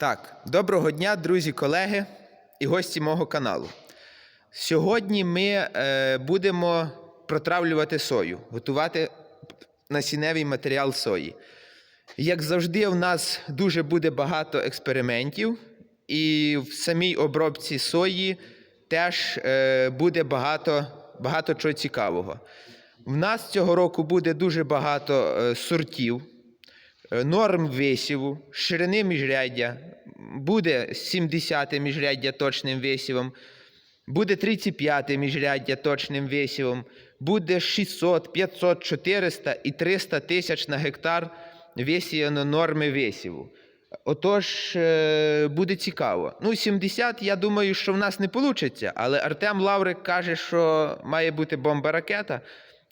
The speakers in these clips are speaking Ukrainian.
Так, доброго дня, друзі, колеги і гості мого каналу. Сьогодні ми е, будемо протравлювати сою, готувати насінневий матеріал сої. Як завжди, у нас дуже буде багато експериментів, і в самій обробці сої теж е, буде багато, багато чого цікавого. В нас цього року буде дуже багато е, сортів, норм висіву, ширини міжряддя, буде 70 міжряддя точним висівом, буде 35 міжряддя точним висівом, буде 600, 500, 400 і 300 тисяч на гектар висіяно норми висіву. Отож, е, буде цікаво. Ну, 70, я думаю, що в нас не вийде, але Артем Лаврик каже, що має бути бомба-ракета.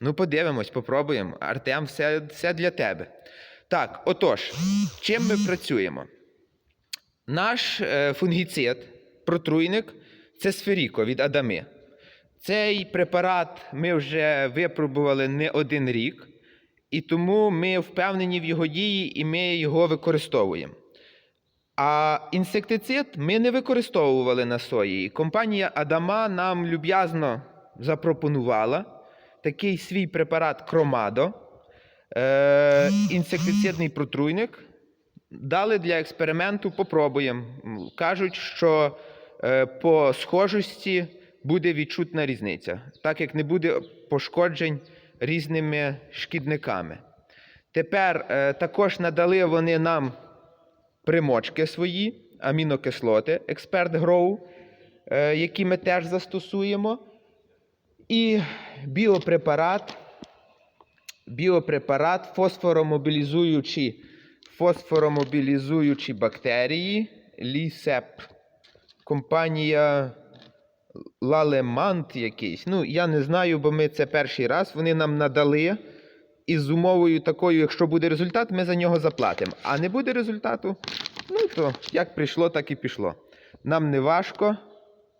Ну, подивимось, попробуємо. Артем, все, все для тебе. Так, отож, чим ми працюємо? Наш е, фунгіцид, протруйник, це сферіко від Адами. Цей препарат ми вже випробували не один рік, і тому ми впевнені в його дії і ми його використовуємо. А інсектицид ми не використовували на сої. Компанія Адама нам люб'язно запропонувала такий свій препарат Кромадо, е, інсектицидний протруйник. Дали для експерименту, попробуємо. Кажуть, що е, по схожості буде відчутна різниця, так як не буде пошкоджень різними шкідниками. Тепер е, також надали вони нам примочки свої, амінокислоти, експерт Гроу, е, які ми теж застосуємо. І біопрепарат, біопрепарат фосфоромобілізуючі, фосфоромобілізуючі бактерії, лісеп, компанія Лалемант якийсь. Ну, я не знаю, бо ми це перший раз. Вони нам надали. І з умовою такою, якщо буде результат, ми за нього заплатимо. А не буде результату, ну то як прийшло, так і пішло. Нам не важко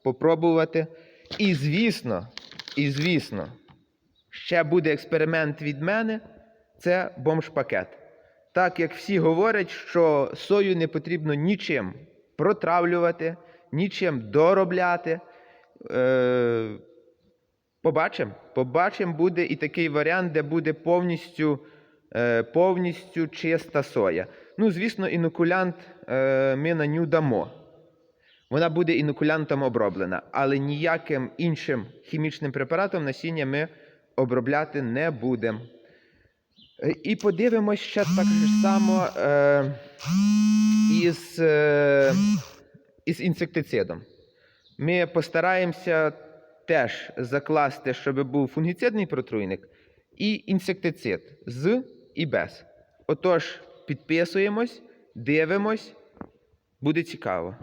попробувати. І звісно, і звісно, ще буде експеримент від мене це бомж-пакет. Так як всі говорять, що сою не потрібно нічим протравлювати, нічим доробляти. Е, Побачимо. Побачимо, буде і такий варіант, де буде повністю, е, повністю чиста соя. Ну, звісно, інокулянт е, ми на ню дамо. Вона буде інокулянтом оброблена, але ніяким іншим хімічним препаратом насіння ми обробляти не будемо. І подивимось ще так само е, із, е, із інсектицидом. Ми постараємося теж закласти, щоб був фунгіцидний протруйник і інсектицид з і без. Отож, підписуємось, дивимось, буде цікаво.